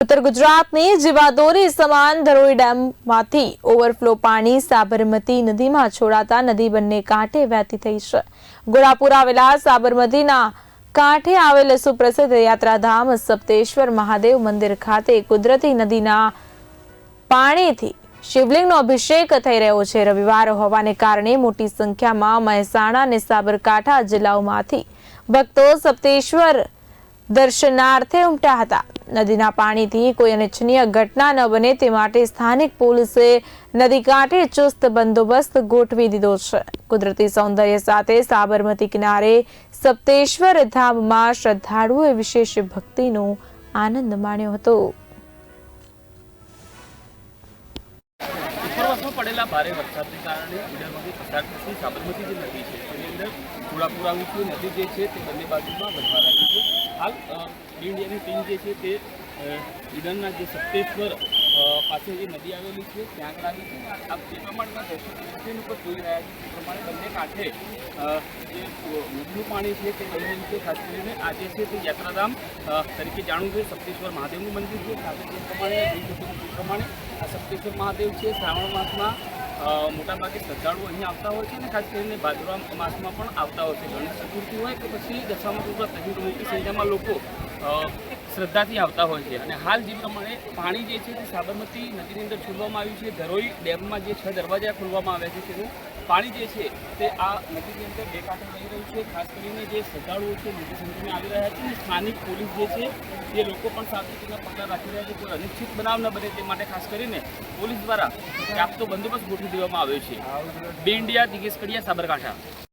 ઉત્તર ગુજરાતની જીવાદોરી સમાન ધરોઈ ડેમમાંથી ઓવરફ્લો પાણી સાબરમતી નદીમાં છોડાતા નદી બંને કાંઠે વહેતી થઈ છે. ગોળાપુર આવેલા સાબરમતીના કાંઠે આવેલ સુપ્રસિદ્ધ યાત્રાધામ સપ્તેશ્વર મહાદેવ મંદિર ખાતે કુદરતી નદીના પાણીથી શિવલિંગનો અભિષેક થઈ રહ્યો છે. રવિવાર હોવાને કારણે મોટી સંખ્યામાં મહેસાણા અને સાબરકાંઠા જિલ્લાઓમાંથી ભક્તો સપ્તેશ્વર દર્શનાર્થે ઉમટ્યા હતા. નદીના પાણીથી કોઈ અનિચ્છનીય ઘટના ન બને તે માટે સ્થાનિક પોલીસે નદી કાંઠે ચુસ્ત બંદોબસ્ત ગોઠવી દીધો છે. કુદરતી સૌંદર્ય સાથે સાબરમતી કિનારે સપ્તેશ્વર ધામમાં શ્રદ્ધાળુઓએ વિશેષ ભક્તિનો આનંદ માણ્યો હતો. ઉપરવાસમાં પડેલા ભારે વરસાદને કારણે ઉડરમાંથી પસાર થતી સાબરમતી જે નદી છે, તેની અંદર ઘોડાપુર ઊંચી નદી જે છે, તે બંને બાજુમાં વધવા લાગી છે. હાલ ઇન્ડિયાની ટીમ જે છે તે ઈડનના જે સપ્તેશ્વર પાસે જે નદી આવેલી છે, ત્યાં આગળ આ- જે પ્રમાણમાં દર્શકો ઉપર જોઈ રહ્યા છે તે પ્રમાણે બંને કાંઠે જે નદીનું પાણી છે તે બંને રીતે ખાસ કરીને આજે છે તે યાત્રાધામ તરીકે જાણવું છે સપ્તેશ્વર મહાદેવનું મંદિર છે, સાથે જે પ્રમાણે પ્રમાણે આ સપ્તેશ્વર મહાદેવ છે. શ્રાવણ માસમાં મોટાભાગે શ્રદ્ધાળુઓ અહીં આવતા હોય છે અને ખાસ કરીને ભાદરવા માસમાં પણ આવતા હોય છે. ગણેશ ચતુર્થી હોય કે પછી દશામાં વ્રત અહીં મોટી સંખ્યામાં લોકો શ્રદ્ધાથી આવતા હોય છે. અને હાલ જે પ્રમાણે પાણી જે છે તે સાબરમતી નદીની અંદર છોડવામાં આવ્યું છે. ધરોઈ ડેમમાં જે છ દરવાજા ખોલવામાં આવ્યા છે તેનું પાણી જે છે તે આ નદીની અંદર બે કાંઠે વહી રહ્યું છે. ખાસ કરીને જે શ્રદ્ધાળુઓ છે મોટી સંખ્યામાં આવી રહ્યા છે. અને સ્થાનિક પોલીસ જે છે તે લોકો પણ સાવચેતીના પગલાં રાખી રહ્યા છે. કોઈ અનિશ્ચિત બનાવ ન બને તે માટે ખાસ કરીને પોલીસ દ્વારા ચાપતો બંદોબસ્ત ગોઠવી દેવામાં આવ્યો છે. બે ઇન્ડિયા, દિગેશ કડિયા, સાબરકાંઠા.